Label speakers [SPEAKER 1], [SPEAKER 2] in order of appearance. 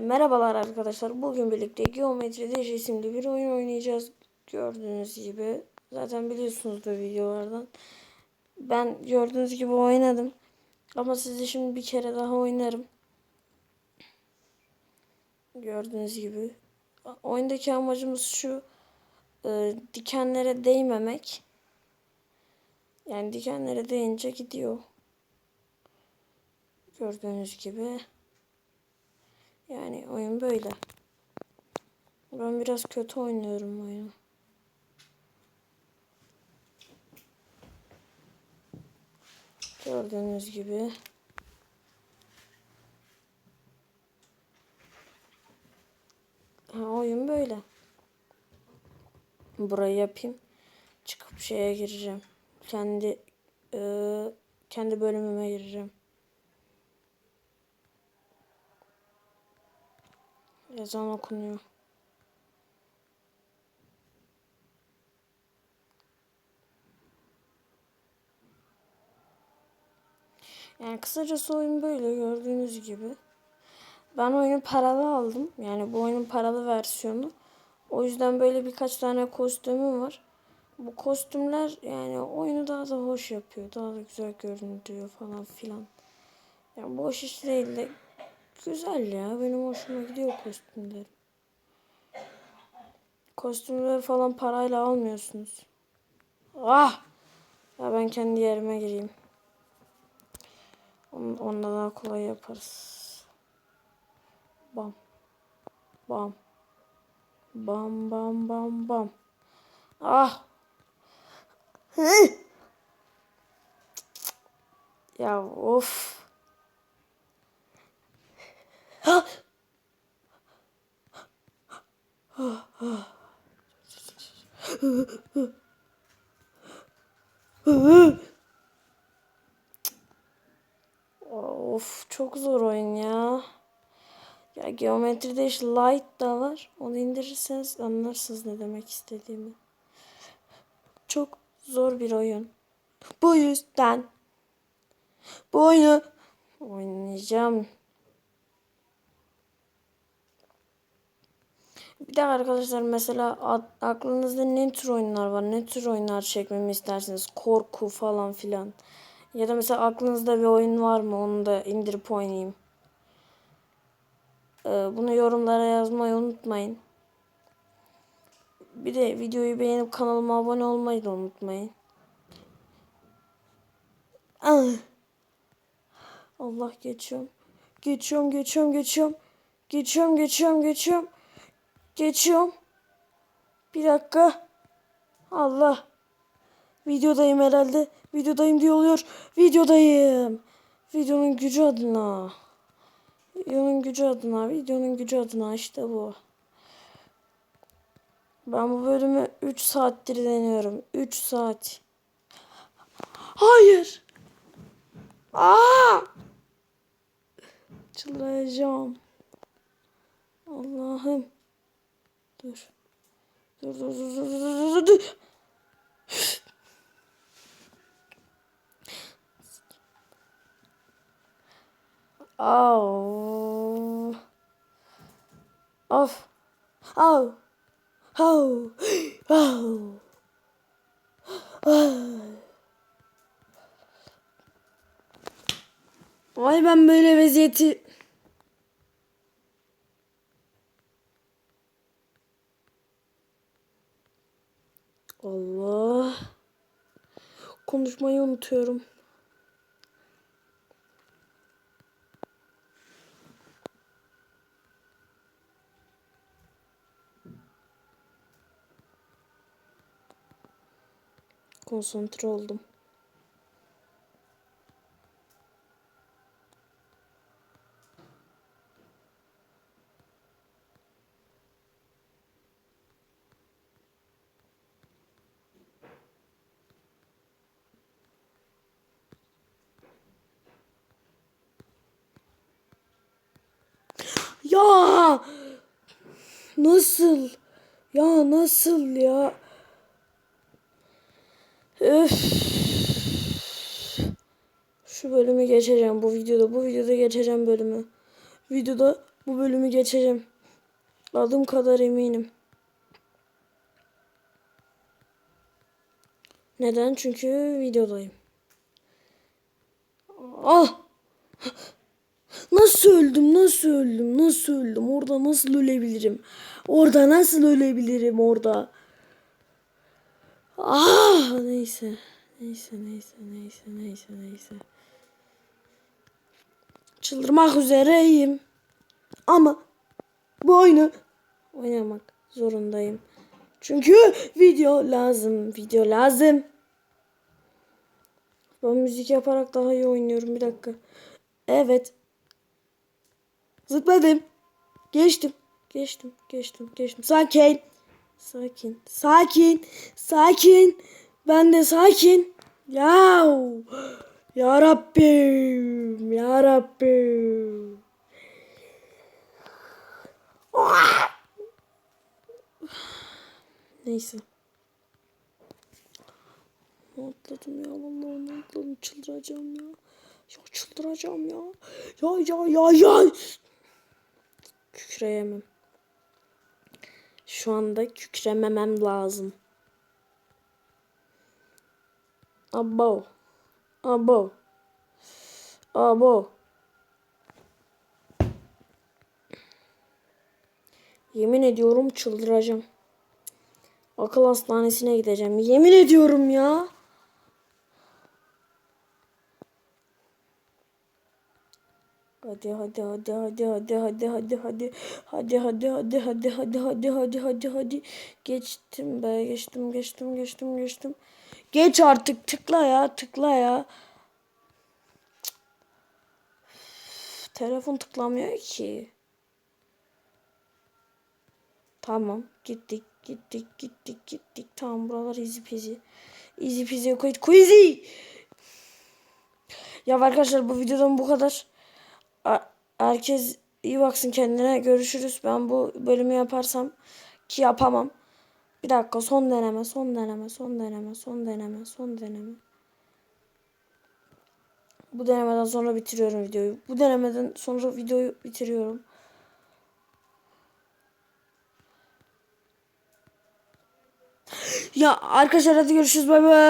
[SPEAKER 1] Merhabalar arkadaşlar. Bugün birlikte Geometri Dash isimli bir oyun oynayacağız. Gördüğünüz gibi. Zaten biliyorsunuzdur videolardan. Ben gördüğünüz gibi oynadım. Ama size şimdi bir kere daha oynarım. Gördüğünüz gibi. Oyundaki amacımız şu. e, dikenlere değmemek. Yani dikenlere değince gidiyor. Gördüğünüz gibi. Yani oyun böyle. Ben biraz kötü oynuyorum oyunu. Gördüğünüz gibi. Ha, oyun böyle. Burayı yapayım. Çıkıp şeye gireceğim. Kendi eee, kendi bölümüme gireceğim. Ezan okunuyor. Yani kısacası oyun böyle gördüğünüz gibi. Ben oyunu paralı aldım. Yani bu oyunun paralı versiyonu. O yüzden böyle birkaç tane kostümüm var. Bu kostümler yani oyunu daha da hoş yapıyor. Daha da güzel görünüyor falan filan. Yani boş iş değil de güzel ya. Benim hoşuma gidiyor kostümlerim. Kostümleri falan parayla almıyorsunuz. Ah! Ya ben kendi yerime gireyim. Onunla daha kolay yaparız. Bam. Bam. Bam bam bam bam. Ah! Hı! Ya of. Ha! Of çok zor oyun ya. Ya geometride işte light da var. Onu indirirseniz anlarsınız ne demek istediğimi. Çok zor bir oyun. Bu yüzden bu oyunu oynayacağım. Bir de arkadaşlar mesela aklınızda ne tür oyunlar var? Ne tür oyunlar çekmemi istersiniz? Korku falan filan. Ya da mesela aklınızda bir oyun var mı? Onu da indirip oynayayım. Ee, bunu yorumlara yazmayı unutmayın. Bir de videoyu beğenip kanalıma abone olmayı da unutmayın. Ah. Allah geçiyorum. Geçiyorum, geçiyorum, geçiyorum. Geçiyorum, geçiyorum, geçiyorum. Geçiyorum. Bir dakika. Allah. Videodayım herhalde. Videodayım diye oluyor. Videodayım. Videonun gücü adına. Videonun gücü adına. Videonun gücü adına işte bu. Ben bu bölümü 3 saattir deniyorum. 3 saat. Hayır. Aa! Çıldıracağım. Allah'ım. Dur. Dur dur dur dur dur dur Au. Of. Au. Au. Au. Vay ben böyle vaziyeti Allah. Konuşmayı unutuyorum. Konsantre oldum. Ya nasıl? Ya nasıl ya? Öf. Şu bölümü geçeceğim bu videoda. Bu videoda geçeceğim bölümü. Videoda Bu bölümü geçeceğim. Adım kadar eminim. Neden? Çünkü videodayım. Ah! Nasıl öldüm? Nasıl öldüm? Nasıl öldüm? Orada nasıl ölebilirim? Orada nasıl ölebilirim orada? Ah! Neyse. Neyse, neyse, neyse, neyse, neyse. Çıldırmak üzereyim. Ama bu oyunu oynamak zorundayım. Çünkü video lazım. Video lazım. Ben müzik yaparak daha iyi oynuyorum. Bir dakika. Evet. Zıpladım. Geçtim. Geçtim. Geçtim. Geçtim. Sakin. Sakin. Sakin. Sakin. Ben de sakin. Ya. Ya Rabbim. Ya Rabbim. Neyse. Atladım ya vallahi atladım çıldıracağım ya. Ya çıldıracağım ya. Ya ya ya ya. Kükreyemem. Şu anda kükrememem lazım. Abo. Abo. Abo. Yemin ediyorum çıldıracağım. Akıl hastanesine gideceğim. Yemin ediyorum ya. Hadi hadi hadi hadi hadi hadi hadi hadi hadi hadi hadi hadi hadi hadi hadi hadi hadi geçtim be geçtim geçtim geçtim geçtim geç artık tıkla ya tıkla ya telefon tıklamıyor ki tamam gittik gittik gittik gittik tamam buralar easy peasy easy peasy quite queasy ya arkadaşlar bu videodan bu kadar Herkes iyi baksın kendine. Görüşürüz. Ben bu bölümü yaparsam ki yapamam. Bir dakika son deneme, son deneme, son deneme, son deneme, son deneme. Bu denemeden sonra bitiriyorum videoyu. Bu denemeden sonra videoyu bitiriyorum. Ya arkadaşlar hadi görüşürüz. Bay bay.